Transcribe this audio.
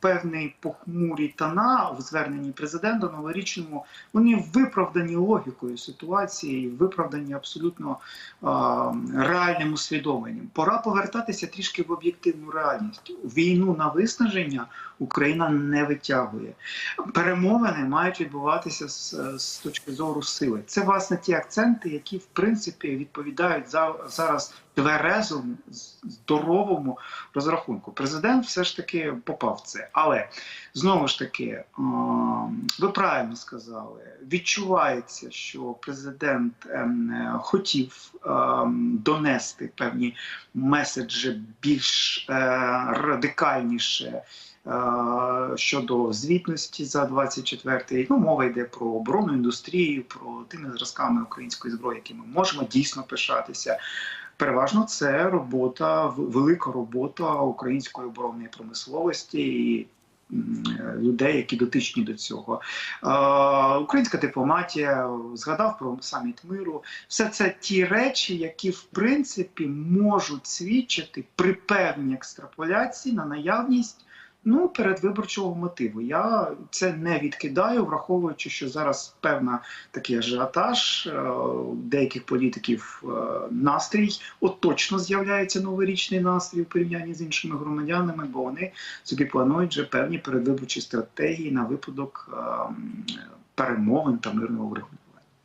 певний похмурі тона в зверненні президента новорічному. Вони виправдані логікою ситуації, виправдані абсолютно а, реальним усвідомленням. Пора повертатися трішки в об'єктивну реальність. Війну на виснаження Україна не витягує. Перемовини мають відбуватися з, з точки зору сили. Це власне ті акценти, які в принципі відповідають за зараз тверезому, здоровому розрахунку. Президент все ж таки попав в це. Але знову ж таки, ви правильно сказали, відчувається, що президент ем, хотів ем, донести певні меседжі більш е, радикальніше. е, Щодо звітності за 24-й, ну мова йде про оборонну індустрію, про тими зразками української зброї, які ми можемо дійсно пишатися. Переважно це робота, велика робота української оборонної промисловості і людей, які дотичні до цього. Українська дипломатія згадав про саміт миру. Все це ті речі, які в принципі можуть свідчити при певній екстраполяції на наявність. Ну, передвиборчого мотиву. Я це не відкидаю, враховуючи, що зараз певна такий ажіотаж е, деяких політиків е, настрій. От точно з'являється новорічний настрій у порівнянні з іншими громадянами, бо вони собі планують вже певні передвиборчі стратегії на випадок е, перемовин та мирного врегулювання.